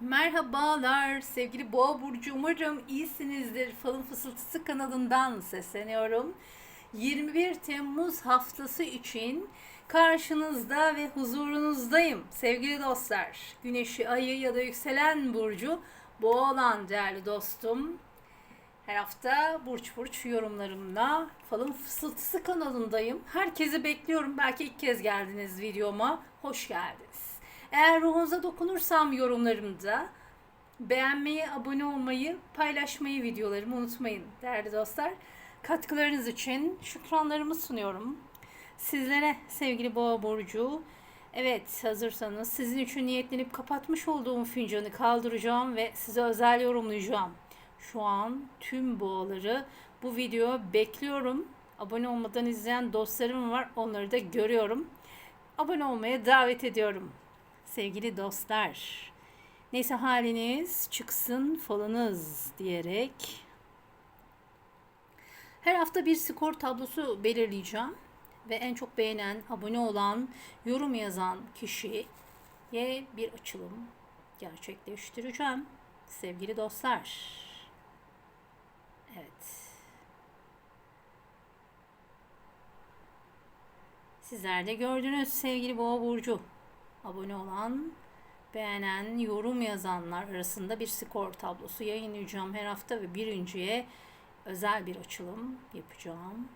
Merhabalar sevgili Boğa Burcu. Umarım iyisinizdir. Falın Fısıltısı kanalından sesleniyorum. 21 Temmuz haftası için karşınızda ve huzurunuzdayım sevgili dostlar. Güneşi, ayı ya da yükselen burcu boğa olan değerli dostum. Her hafta burç burç yorumlarımla Falın Fısıltısı kanalındayım. Herkesi bekliyorum. Belki ilk kez geldiniz videoma. Hoş geldiniz. Eğer ruhunuza dokunursam yorumlarımda beğenmeyi, abone olmayı, paylaşmayı videolarımı unutmayın değerli dostlar. Katkılarınız için şükranlarımı sunuyorum. Sizlere sevgili Boğa Burcu, evet hazırsanız sizin için niyetlenip kapatmış olduğum fincanı kaldıracağım ve size özel yorumlayacağım. Şu an tüm boğaları bu video bekliyorum. Abone olmadan izleyen dostlarım var. Onları da görüyorum. Abone olmaya davet ediyorum. Sevgili dostlar. Neyse haliniz çıksın falınız diyerek her hafta bir skor tablosu belirleyeceğim ve en çok beğenen, abone olan, yorum yazan kişiye bir açılım gerçekleştireceğim. Sevgili dostlar. Evet. Sizler de gördünüz sevgili Boğa Burcu. Abone olan, beğenen, yorum yazanlar arasında bir skor tablosu yayınlayacağım her hafta ve birinciye özel bir açılım yapacağım.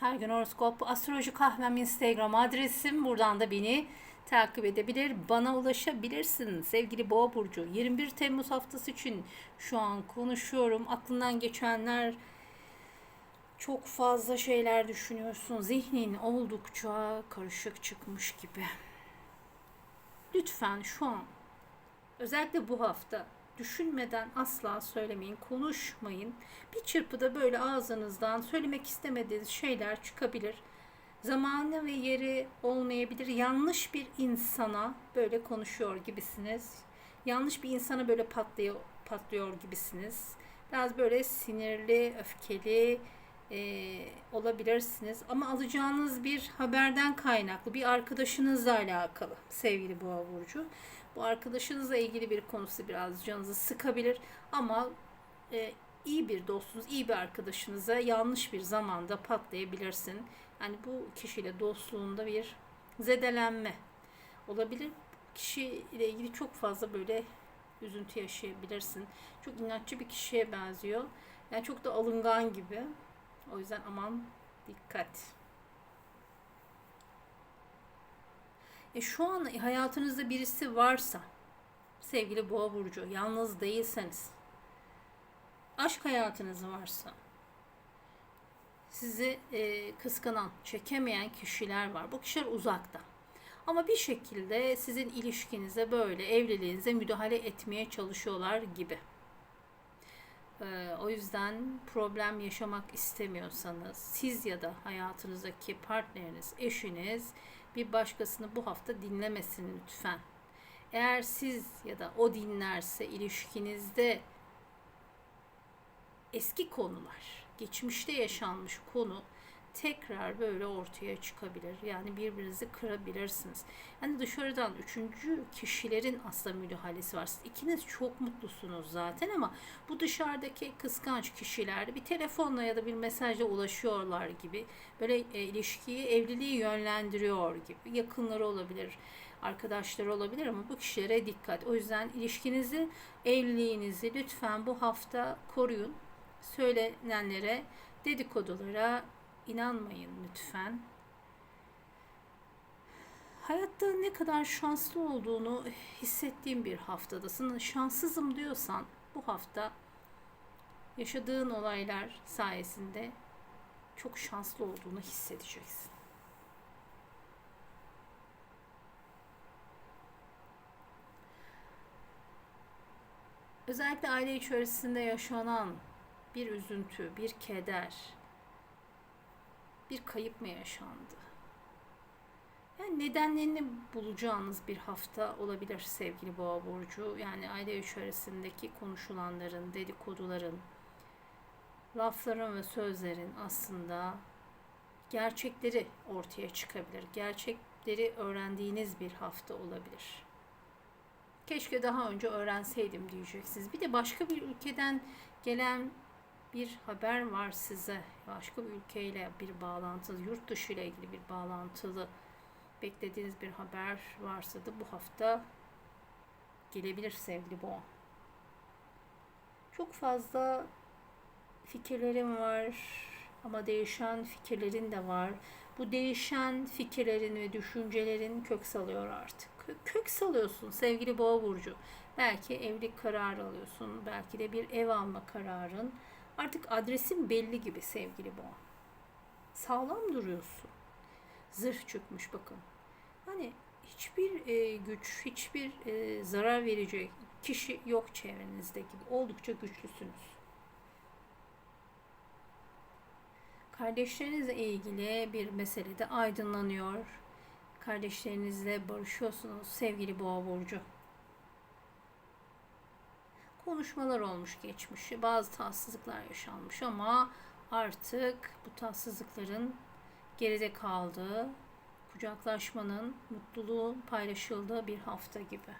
Her gün horoskop, astroloji kahvem Instagram adresim. Buradan da beni takip edebilir, bana ulaşabilirsin sevgili Boğa burcu. 21 Temmuz haftası için şu an konuşuyorum. Aklından geçenler çok fazla şeyler düşünüyorsun. Zihnin oldukça karışık çıkmış gibi. Lütfen şu an özellikle bu hafta düşünmeden asla söylemeyin, konuşmayın. Bir çırpıda böyle ağzınızdan söylemek istemediğiniz şeyler çıkabilir. Zamanı ve yeri olmayabilir. Yanlış bir insana böyle konuşuyor gibisiniz. Yanlış bir insana böyle patlıyor, patlıyor gibisiniz. Biraz böyle sinirli, öfkeli e, olabilirsiniz. Ama alacağınız bir haberden kaynaklı, bir arkadaşınızla alakalı sevgili Boğa Burcu. Bu arkadaşınızla ilgili bir konusu biraz canınızı sıkabilir ama e, iyi bir dostunuz, iyi bir arkadaşınıza yanlış bir zamanda patlayabilirsin. Yani bu kişiyle dostluğunda bir zedelenme olabilir. Kişiyle ilgili çok fazla böyle üzüntü yaşayabilirsin. Çok inatçı bir kişiye benziyor. Yani çok da alıngan gibi. O yüzden aman dikkat. E şu an hayatınızda birisi varsa sevgili boğa burcu yalnız değilseniz aşk hayatınız varsa sizi e, kıskanan, çekemeyen kişiler var. Bu kişiler uzakta. Ama bir şekilde sizin ilişkinize böyle evliliğinize müdahale etmeye çalışıyorlar gibi. Ee, o yüzden problem yaşamak istemiyorsanız siz ya da hayatınızdaki partneriniz, eşiniz bir başkasını bu hafta dinlemesin lütfen. Eğer siz ya da o dinlerse ilişkinizde eski konular, geçmişte yaşanmış konu tekrar böyle ortaya çıkabilir. Yani birbirinizi kırabilirsiniz. Yani dışarıdan üçüncü kişilerin aslında müdahalesi var. Siz ikiniz çok mutlusunuz zaten ama bu dışarıdaki kıskanç kişiler bir telefonla ya da bir mesajla ulaşıyorlar gibi böyle e, ilişkiyi, evliliği yönlendiriyor gibi. Yakınları olabilir, arkadaşları olabilir ama bu kişilere dikkat. O yüzden ilişkinizi, evliliğinizi lütfen bu hafta koruyun. Söylenenlere, dedikodulara inanmayın lütfen. Hayatta ne kadar şanslı olduğunu hissettiğim bir haftadasın. Şanssızım diyorsan bu hafta yaşadığın olaylar sayesinde çok şanslı olduğunu hissedeceksin. Özellikle aile içerisinde yaşanan bir üzüntü, bir keder, bir kayıp mı yaşandı? Yani nedenlerini bulacağınız bir hafta olabilir sevgili boğa burcu. Yani aile içerisindeki konuşulanların, dedikoduların, lafların ve sözlerin aslında gerçekleri ortaya çıkabilir. Gerçekleri öğrendiğiniz bir hafta olabilir. Keşke daha önce öğrenseydim diyeceksiniz. Bir de başka bir ülkeden gelen bir haber var size. Başka bir ülkeyle bir bağlantılı, yurt dışı ile ilgili bir bağlantılı beklediğiniz bir haber varsa da bu hafta gelebilir sevgili boğa. Çok fazla fikirlerim var ama değişen fikirlerin de var. Bu değişen fikirlerin ve düşüncelerin kök salıyor artık. Kö- Kök salıyorsun sevgili boğa burcu. Belki evlilik kararı alıyorsun, belki de bir ev alma kararın. Artık adresin belli gibi sevgili boğa. Sağlam duruyorsun. Zırh çökmüş bakın. Hani hiçbir e, güç, hiçbir e, zarar verecek kişi yok çevrenizde gibi. Oldukça güçlüsünüz. Kardeşlerinizle ilgili bir meselede aydınlanıyor. Kardeşlerinizle barışıyorsunuz sevgili boğa burcu. Konuşmalar olmuş geçmişi, bazı tatsızlıklar yaşanmış ama artık bu tatsızlıkların geride kaldığı, kucaklaşmanın, mutluluğun paylaşıldığı bir hafta gibi.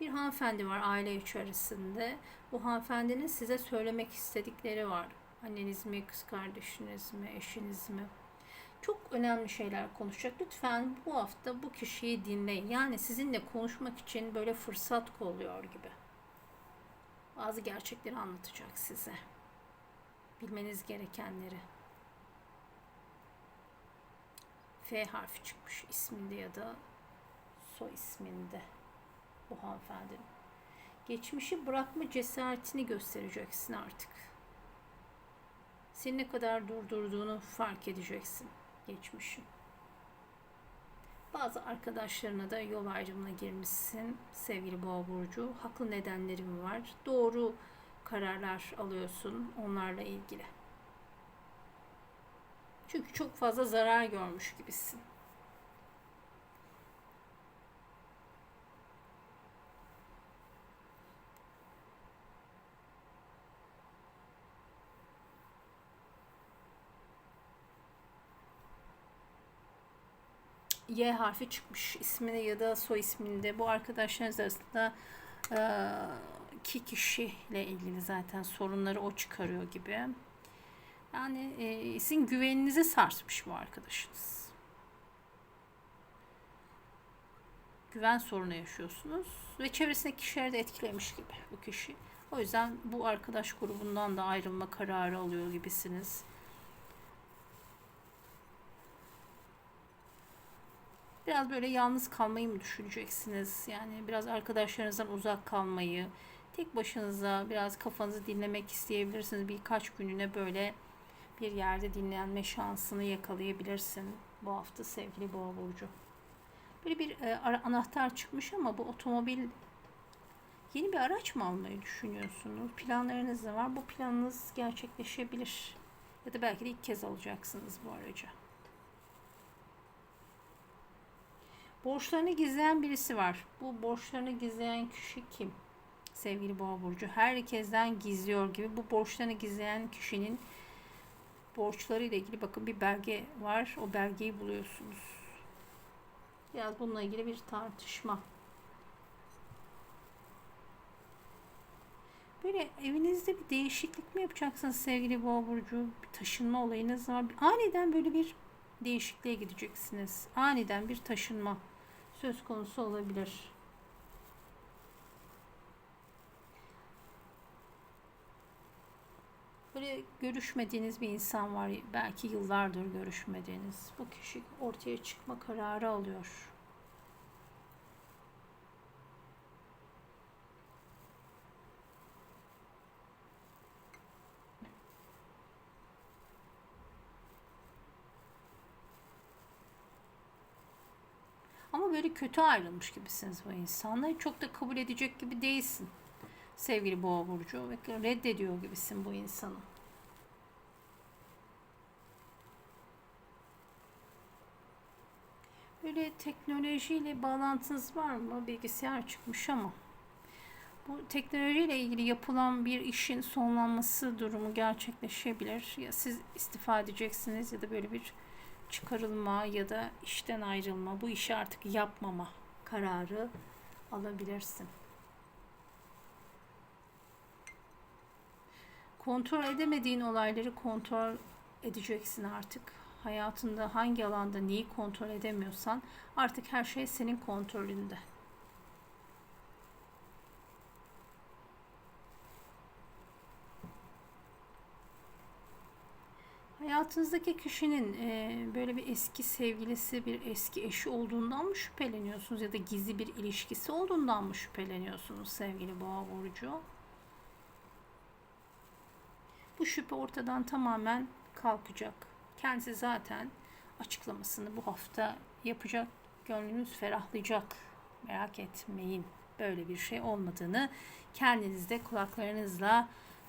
Bir hanımefendi var aile içerisinde. Bu hanımefendinin size söylemek istedikleri var. Anneniz mi, kız kardeşiniz mi, eşiniz mi? Çok önemli şeyler konuşacak. Lütfen bu hafta bu kişiyi dinleyin. Yani sizinle konuşmak için böyle fırsat kolluyor gibi. Bazı gerçekleri anlatacak size. Bilmeniz gerekenleri. F harfi çıkmış isminde ya da soy isminde bu hanımefendinin. Geçmişi bırakma cesaretini göstereceksin artık. Seni ne kadar durdurduğunu fark edeceksin geçmişin. Bazı arkadaşlarına da yol ayrımına girmişsin sevgili boğa burcu. Haklı nedenlerin var. Doğru kararlar alıyorsun onlarla ilgili. Çünkü çok fazla zarar görmüş gibisin. Y harfi çıkmış ismini ya da soy isminde. Bu arkadaşlarınız arasında e, iki kişiyle ilgili zaten sorunları o çıkarıyor gibi. Yani e, sizin güveninizi sarsmış bu arkadaşınız. Güven sorunu yaşıyorsunuz ve çevresindeki kişileri de etkilemiş gibi bu kişi. O yüzden bu arkadaş grubundan da ayrılma kararı alıyor gibisiniz. Biraz böyle yalnız kalmayı mı düşüneceksiniz? Yani biraz arkadaşlarınızdan uzak kalmayı, tek başınıza biraz kafanızı dinlemek isteyebilirsiniz. Birkaç gününe böyle bir yerde dinlenme şansını yakalayabilirsin bu hafta sevgili Boğa burcu. Böyle bir e, anahtar çıkmış ama bu otomobil yeni bir araç mı almayı düşünüyorsunuz? Planlarınız da var. Bu planınız gerçekleşebilir. Ya da belki de ilk kez alacaksınız bu aracı. Borçlarını gizleyen birisi var. Bu borçlarını gizleyen kişi kim? Sevgili Boğa burcu. Herkesten gizliyor gibi. Bu borçlarını gizleyen kişinin borçları ile ilgili bakın bir belge var. O belgeyi buluyorsunuz. Biraz bununla ilgili bir tartışma. Böyle evinizde bir değişiklik mi yapacaksınız sevgili Boğa burcu? Bir taşınma olayınız var. Aniden böyle bir değişikliğe gideceksiniz. Aniden bir taşınma söz konusu olabilir. Böyle görüşmediğiniz bir insan var. Belki yıllardır görüşmediğiniz. Bu kişi ortaya çıkma kararı alıyor. Böyle kötü ayrılmış gibisiniz bu insanla. Çok da kabul edecek gibi değilsin. Sevgili boğa burcu ve reddediyor gibisin bu insanı. Böyle teknolojiyle bağlantınız var mı? Bilgisayar çıkmış ama Bu teknolojiyle ilgili yapılan bir işin sonlanması durumu gerçekleşebilir. Ya siz istifa edeceksiniz ya da böyle bir çıkarılma ya da işten ayrılma, bu işi artık yapmama kararı alabilirsin. Kontrol edemediğin olayları kontrol edeceksin artık. Hayatında hangi alanda neyi kontrol edemiyorsan artık her şey senin kontrolünde. Hayatınızdaki kişinin e, böyle bir eski sevgilisi, bir eski eşi olduğundan mı şüpheleniyorsunuz ya da gizli bir ilişkisi olduğundan mı şüpheleniyorsunuz sevgili Boğa burcu? Bu şüphe ortadan tamamen kalkacak. Kendisi zaten açıklamasını bu hafta yapacak. Gönlünüz ferahlayacak. Merak etmeyin. Böyle bir şey olmadığını kendinizde kulaklarınızla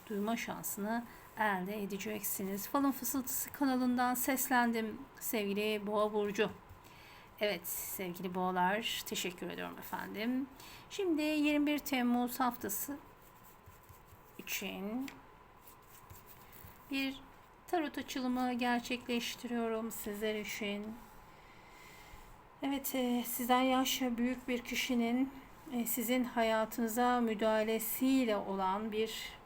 duyma şansını elde edeceksiniz. Falın Fısıltısı kanalından seslendim sevgili Boğa Burcu. Evet sevgili boğalar teşekkür ediyorum efendim. Şimdi 21 Temmuz haftası için bir tarot açılımı gerçekleştiriyorum sizler için. Evet, e, sizden yaşça büyük bir kişinin e, sizin hayatınıza müdahalesiyle olan bir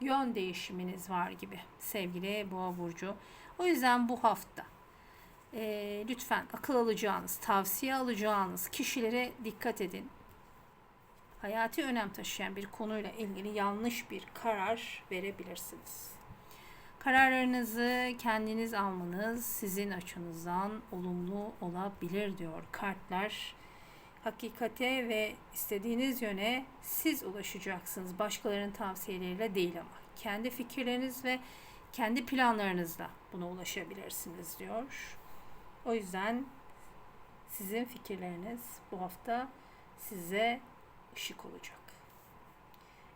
yön değişiminiz var gibi sevgili Boğa burcu. O yüzden bu hafta e, lütfen akıl alacağınız, tavsiye alacağınız kişilere dikkat edin. Hayati önem taşıyan bir konuyla ilgili yanlış bir karar verebilirsiniz. Kararlarınızı kendiniz almanız sizin açınızdan olumlu olabilir diyor kartlar. Hakikate ve istediğiniz yöne siz ulaşacaksınız. Başkalarının tavsiyeleriyle değil ama. Kendi fikirleriniz ve kendi planlarınızla buna ulaşabilirsiniz diyor. O yüzden sizin fikirleriniz bu hafta size ışık olacak.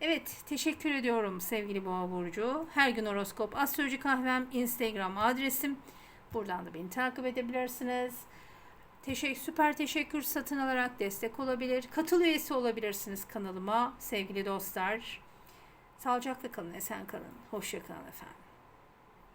Evet, teşekkür ediyorum sevgili Boğa burcu. Her gün horoskop astroloji kahvem Instagram adresim. Buradan da beni takip edebilirsiniz. Teşekkür, süper teşekkür satın alarak destek olabilir. Katıl üyesi olabilirsiniz kanalıma sevgili dostlar. Sağlıcakla kalın, esen kalın. Hoşça kalın efendim.